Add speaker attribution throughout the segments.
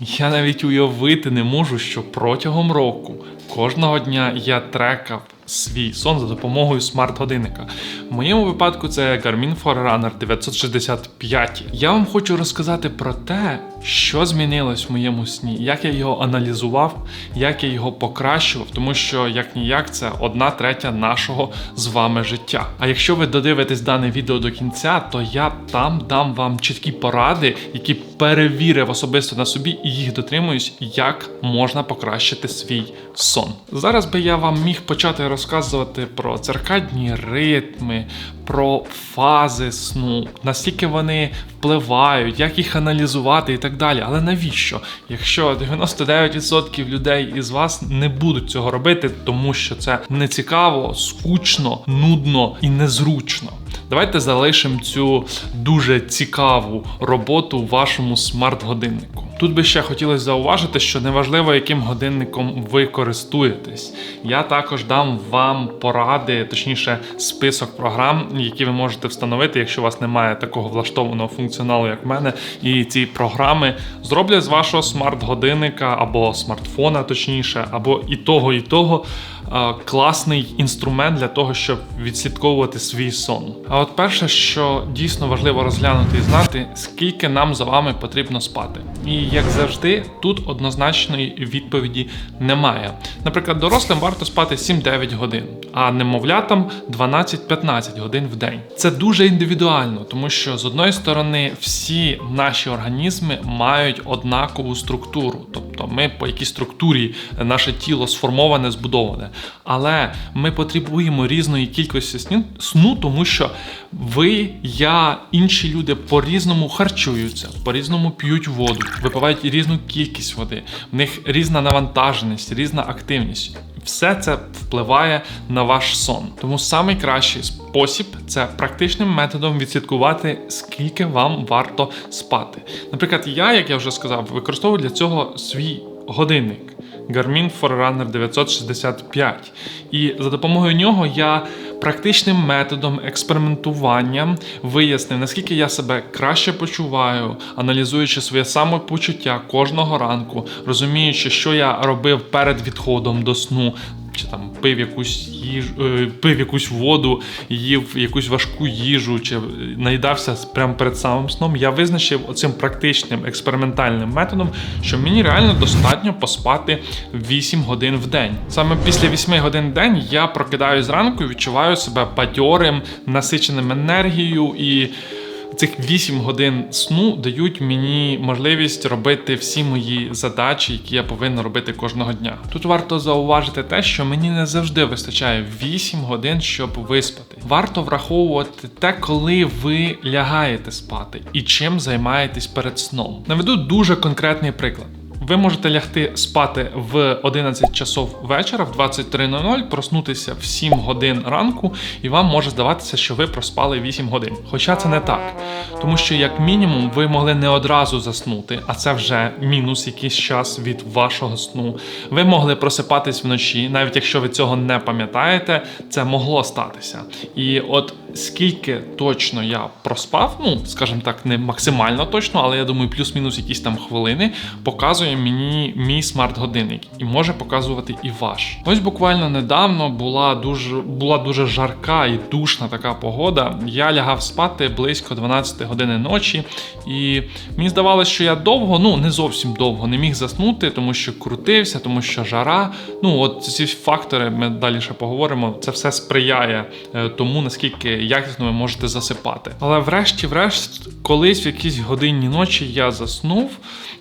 Speaker 1: Я навіть уявити не можу, що протягом року кожного дня я трекав свій сон за допомогою смарт-годинника. В моєму випадку це Garmin Forerunner 965. Я вам хочу розказати про те, що змінилось в моєму сні, як я його аналізував, як я його покращував, тому що як ніяк це одна третя нашого з вами життя. А якщо ви додивитесь дане відео до кінця, то я там дам вам чіткі поради, які перевірив особисто на собі і їх дотримуюсь, як можна покращити свій сон. Зараз би я вам міг почати розказувати про циркадні ритми, про фази сну, наскільки вони впливають, як їх аналізувати і так далі. Але навіщо? Якщо 99% людей із вас не будуть цього робити, тому що це нецікаво, скучно, нудно і незручно. Давайте залишимо цю дуже цікаву роботу в вашому смарт-годиннику. Тут би ще хотілося зауважити, що неважливо, яким годинником ви користуєтесь. Я також дам вам поради, точніше, список програм, які ви можете встановити, якщо у вас немає такого влаштованого функціоналу, як в мене. І ці програми зроблять з вашого смарт-годинника або смартфона, точніше, або і того, і того. е, Класний інструмент для того, щоб відслідковувати свій сон. А от перше, що дійсно важливо розглянути і знати, скільки нам за вами потрібно спати. І як завжди, тут однозначної відповіді немає. Наприклад, дорослим варто спати 7-9 годин, а немовлятам 12-15 годин в день. Це дуже індивідуально, тому що з одної сторони всі наші організми мають однакову структуру, тобто ми по якій структурі наше тіло сформоване, збудоване. Але ми потребуємо різної кількості сну, тому що ви, я, інші люди по-різному харчуються, по-різному п'ють воду, випивають різну кількість води, в них різна навантаженість, різна активність. Все це впливає на ваш сон. Тому найкращий спосіб це практичним методом відслідкувати, скільки вам варто спати. Наприклад, я, як я вже сказав, використовую для цього свій годинник. Garmin Forerunner 965. І за допомогою нього я практичним методом експериментування вияснив, наскільки я себе краще почуваю, аналізуючи своє самопочуття кожного ранку, розуміючи, що я робив перед відходом до сну. Чи там пив якусь їж, е, пив якусь воду, їв якусь важку їжу, чи наїдався прямо перед самим сном. Я визначив оцим практичним експериментальним методом, що мені реально достатньо поспати 8 годин в день. Саме після 8 годин в день я прокидаюсь зранку і відчуваю себе бадьорим, насиченим енергією і. Цих 8 годин сну дають мені можливість робити всі мої задачі, які я повинен робити кожного дня. Тут варто зауважити те, що мені не завжди вистачає 8 годин, щоб виспати. Варто враховувати те, коли ви лягаєте спати і чим займаєтесь перед сном. Наведу дуже конкретний приклад. Ви можете лягти спати в 11 часов вечора, в 23.00, проснутися в 7 годин ранку, і вам може здаватися, що ви проспали 8 годин. Хоча це не так. Тому що, як мінімум, ви могли не одразу заснути, а це вже мінус якийсь час від вашого сну. Ви могли просипатись вночі, навіть якщо ви цього не пам'ятаєте, це могло статися. І от скільки точно я проспав, ну скажімо так, не максимально точно, але я думаю, плюс-мінус якісь там хвилини, показує мені мій смарт-годинник і може показувати і ваш. Ось буквально недавно була дуже була дуже жарка і душна така погода. Я лягав спати близько 12 години ночі, і мені здавалося, що я довго, ну не зовсім довго, не міг заснути, тому що крутився, тому що жара. Ну от ці фактори, ми далі ще поговоримо. Це все сприяє е, тому, наскільки якісно ви можете засипати. Але врешті-врешт, колись в якійсь годині ночі я заснув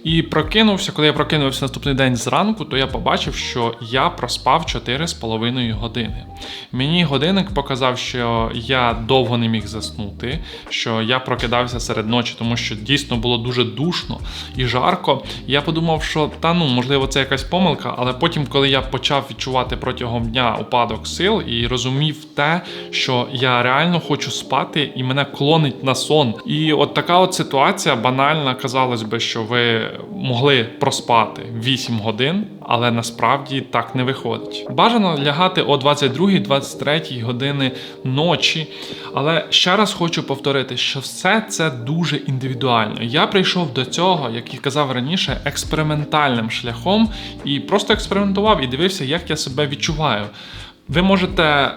Speaker 1: і прокинувся. Коли я прокинувся наступний день зранку, то я побачив, що я проспав 4,5 години. Мені годинник показав, що я довго не міг заснути, що я прокидався серед ночі, тому що дійсно було дуже душно і жарко. Я подумав, що та ну можливо це якась помилка, але потім, коли я почав відчувати протягом дня упадок сил і розумів те, що я реально хочу спати, і мене клонить на сон. І от така от ситуація банальна, казалось би, що ви могли проспати 8 годин, але насправді так не виходить. Бажано лягати о 22-23 години ночі. Але ще раз хочу повторити, що все це дуже індивідуально. Я прийшов до цього, як і казав раніше, експериментальним шляхом і просто експериментував і дивився, як я себе відчуваю. Ви можете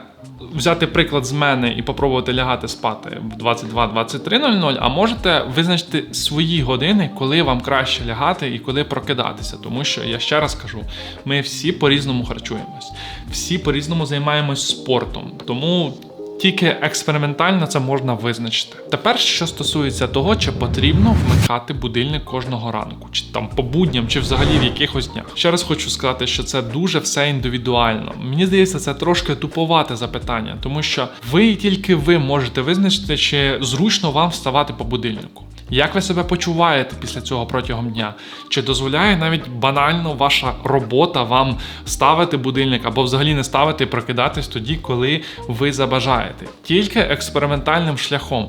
Speaker 1: взяти приклад з мене і попробувати лягати спати в 22-23.00, а можете визначити свої години, коли вам краще лягати і коли прокидатися. Тому що я ще раз кажу: ми всі по-різному харчуємось, всі по-різному займаємось спортом. Тому. Тільки експериментально це можна визначити. Тепер, що стосується того, чи потрібно вмикати будильник кожного ранку, чи там по будням, чи взагалі в якихось днях. Ще раз хочу сказати, що це дуже все індивідуально. Мені здається, це трошки туповате запитання, тому що ви і тільки ви можете визначити, чи зручно вам вставати по будильнику. Як ви себе почуваєте після цього протягом дня? Чи дозволяє навіть банально ваша робота вам ставити будильник або взагалі не ставити і прокидатись тоді, коли ви забажаєте? Тільки експериментальним шляхом.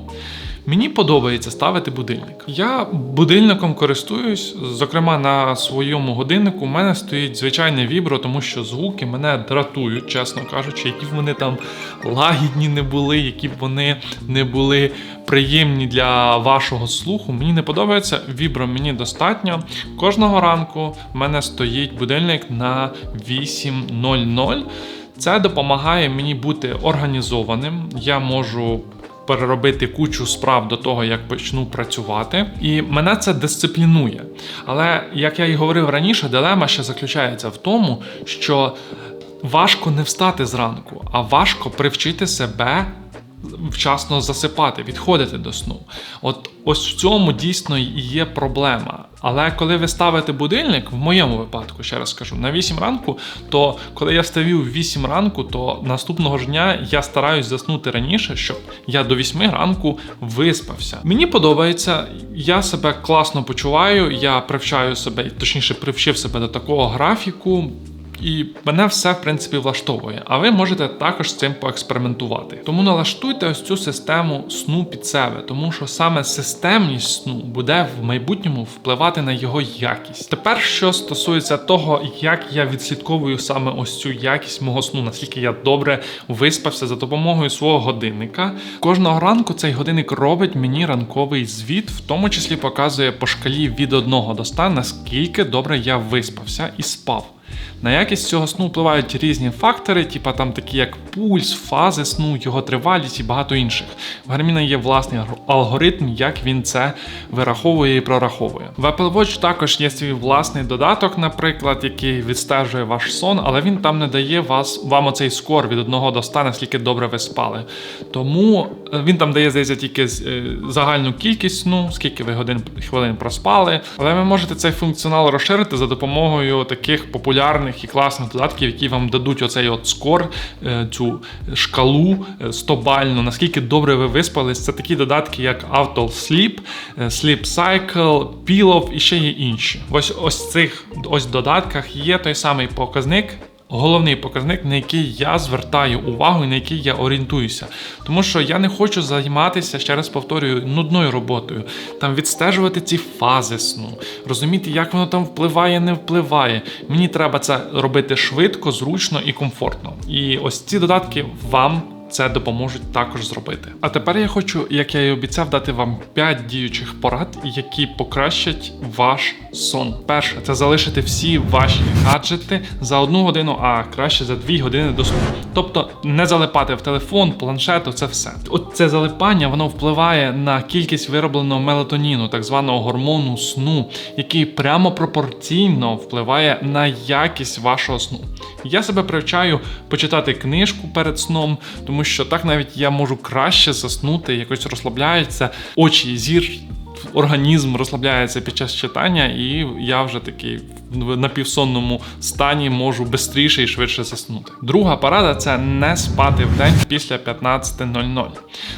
Speaker 1: Мені подобається ставити будильник. Я будильником користуюсь, зокрема на своєму годиннику. У мене стоїть звичайне вібро, тому що звуки мене дратують, чесно кажучи, які б вони там лагідні не були, які б вони не були приємні для вашого слуху. Мені не подобається. Вібро мені достатньо. Кожного ранку в мене стоїть будильник на 8.00. Це допомагає мені бути організованим. Я можу переробити кучу справ до того, як почну працювати, і мене це дисциплінує. Але як я і говорив раніше, дилема ще заключається в тому, що важко не встати зранку, а важко привчити себе. Вчасно засипати, відходити до сну. От ось в цьому дійсно і є проблема. Але коли ви ставите будильник, в моєму випадку, ще раз скажу, на 8 ранку, то коли я встаю в 8 ранку, то наступного ж дня я стараюсь заснути раніше, щоб я до 8 ранку виспався. Мені подобається, я себе класно почуваю, я привчаю себе, точніше, привчив себе до такого графіку. І мене все в принципі влаштовує. А ви можете також з цим поекспериментувати. Тому налаштуйте ось цю систему сну під себе, тому що саме системність сну буде в майбутньому впливати на його якість. Тепер, що стосується того, як я відслідковую саме ось цю якість мого сну, наскільки я добре виспався за допомогою свого годинника. Кожного ранку цей годинник робить мені ранковий звіт, в тому числі показує по шкалі від 1 до 100, наскільки добре я виспався і спав. На якість цього сну впливають різні фактори, типа там такі як пульс, фази сну, його тривалість і багато інших. В Гарміна є власний алгоритм, як він це вираховує і прораховує. В Apple Watch також є свій власний додаток, наприклад, який відстежує ваш сон, але він там не дає вас вам оцей скор від 1 до 100, наскільки добре ви спали. Тому е, він там дає здається тільки е, загальну кількість сну, скільки ви годин хвилин проспали. Але ви можете цей функціонал розширити за допомогою таких популярних і класних додатків, які вам дадуть оцей от скор, е, цю шкалу стобальну, наскільки добре ви виспались. Це такі додатки, як Auto Sleep, Sleep Cycle, Pillow і ще є інші. Ось ось цих ось додатках є той самий показник головний показник, на який я звертаю увагу і на який я орієнтуюся. Тому що я не хочу займатися, ще раз повторюю, нудною роботою, там відстежувати ці фази сну, розуміти, як воно там впливає, не впливає. Мені треба це робити швидко, зручно і комфортно. І ось ці додатки вам це допоможуть також зробити. А тепер я хочу, як я і обіцяв, дати вам 5 діючих порад, які покращать ваш сон. Перше, це залишити всі ваші гаджети за одну годину, а краще за дві години до сну. Тобто не залипати в телефон, планшет, це все. От це залипання воно впливає на кількість виробленого мелатоніну, так званого гормону сну, який прямо пропорційно впливає на якість вашого сну. Я себе привчаю почитати книжку перед сном, тому що так навіть я можу краще заснути, якось розслабляється, очі, зір. Організм розслабляється під час читання, і я вже такий в напівсонному стані можу швидше і швидше заснути. Друга порада це не спати в день після 15.00,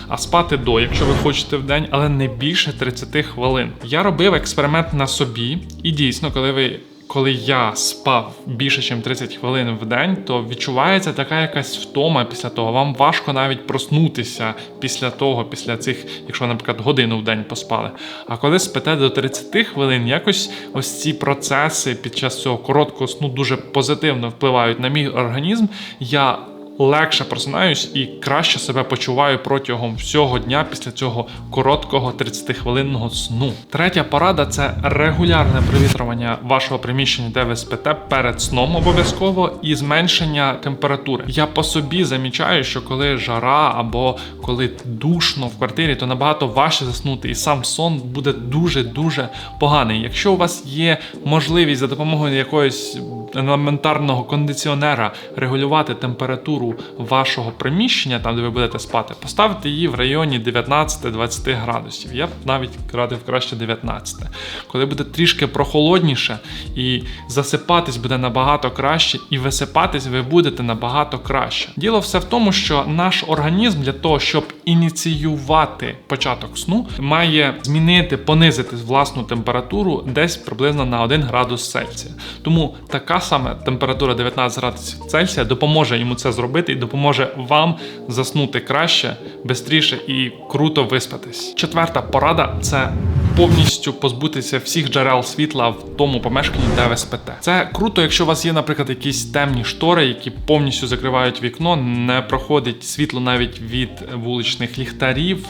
Speaker 1: а спати до, якщо ви хочете в день, але не більше 30 хвилин. Я робив експеримент на собі, і дійсно, коли ви коли я спав більше, ніж 30 хвилин в день, то відчувається така якась втома після того. Вам важко навіть проснутися після того, після цих, якщо, наприклад, годину в день поспали. А коли спите до 30 хвилин, якось ось ці процеси під час цього короткого сну дуже позитивно впливають на мій організм. Я легше просинаюсь і краще себе почуваю протягом всього дня після цього короткого 30-хвилинного сну. Третя порада це регулярне привітрювання вашого приміщення, де ви спите перед сном обов'язково, і зменшення температури. Я по собі замічаю, що коли жара або коли душно в квартирі, то набагато важче заснути, і сам сон буде дуже дуже поганий. Якщо у вас є можливість за допомогою якоїсь елементарного кондиціонера регулювати температуру вашого приміщення, там де ви будете спати, поставте її в районі 19-20 градусів. Я б навіть радив краще 19. Коли буде трішки прохолодніше і засипатись буде набагато краще, і висипатись ви будете набагато краще. Діло все в тому, що наш організм для того, щоб ініціювати початок сну, має змінити, понизити власну температуру десь приблизно на 1 градус Цельсія. Тому така саме температура 19 градусів Цельсія допоможе йому це зробити і допоможе вам заснути краще, швидше і круто виспатись. Четверта порада це повністю позбутися всіх джерел світла в тому помешканні, де ви спите. Це круто, якщо у вас є, наприклад, якісь темні штори, які повністю закривають вікно, не проходить світло навіть від вуличних ліхтарів.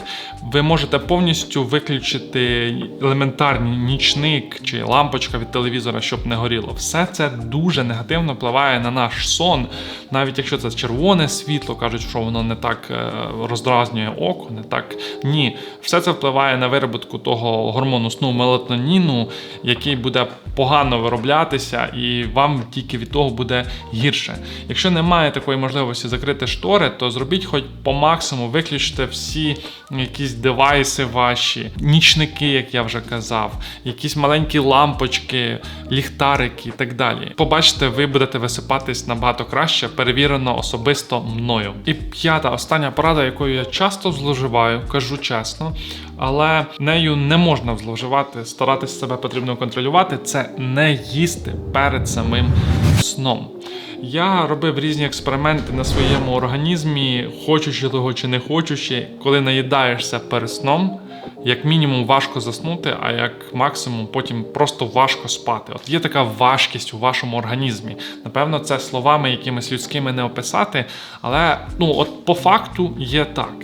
Speaker 1: Ви можете повністю виключити елементарний нічник чи лампочка від телевізора, щоб не горіло. Все це дуже негативно впливає на наш сон, навіть якщо це червоне світло, кажуть, що воно не так е, роздразнює око, не так ні. Все це впливає на вироботку того гормону сну мелатоніну, який буде погано вироблятися, і вам тільки від того буде гірше. Якщо немає такої можливості закрити штори, то зробіть хоч по максимуму, виключте всі якісь девайси ваші, нічники, як я вже казав, якісь маленькі лампочки, ліхтарики і так далі. Побачите, ви будете висипатись набагато краще, перевірено особисто мною. І п'ята остання порада, якою я часто зловживаю, кажу чесно, але нею не можна зловживати, старатись себе потрібно контролювати. Це не їсти перед самим сном. Я робив різні експерименти на своєму організмі, хочучи того чи не хочучи, коли наїдаєшся перед сном. Як мінімум важко заснути, а як максимум потім просто важко спати. От є така важкість у вашому організмі. Напевно, це словами якимись людськими не описати, але ну от по факту є так.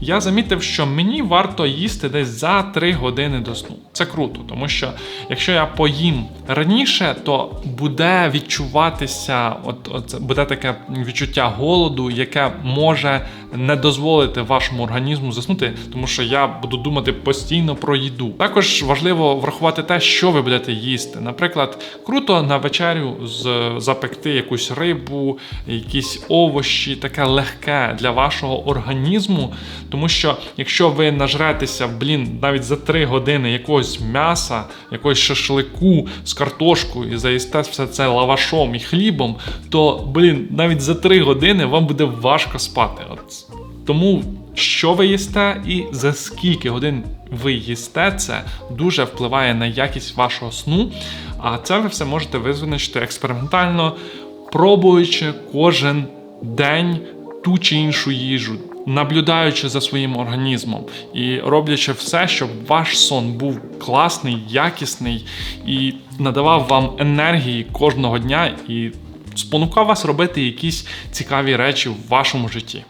Speaker 1: Я замітив, що мені варто їсти десь за 3 години до сну. Це круто, тому що якщо я поїм раніше, то буде відчуватися, от, от буде таке відчуття голоду, яке може не дозволити вашому організму заснути, тому що я буду думати постійно про їду. Також важливо врахувати те, що ви будете їсти. Наприклад, круто на вечерю з запекти якусь рибу, якісь овощі, таке легке для вашого організму. Тому що якщо ви нажретеся, блін, навіть за 3 години якогось м'яса, якогось шашлику з картошкою і заїсте все це лавашом і хлібом, то блін, навіть за 3 години вам буде важко спати. Тому що ви їсте і за скільки годин ви їсте, це дуже впливає на якість вашого сну. А це ви все можете визначити експериментально, пробуючи кожен день ту чи іншу їжу, наблюдаючи за своїм організмом і роблячи все, щоб ваш сон був класний, якісний і надавав вам енергії кожного дня і спонукав вас робити якісь цікаві речі в вашому житті.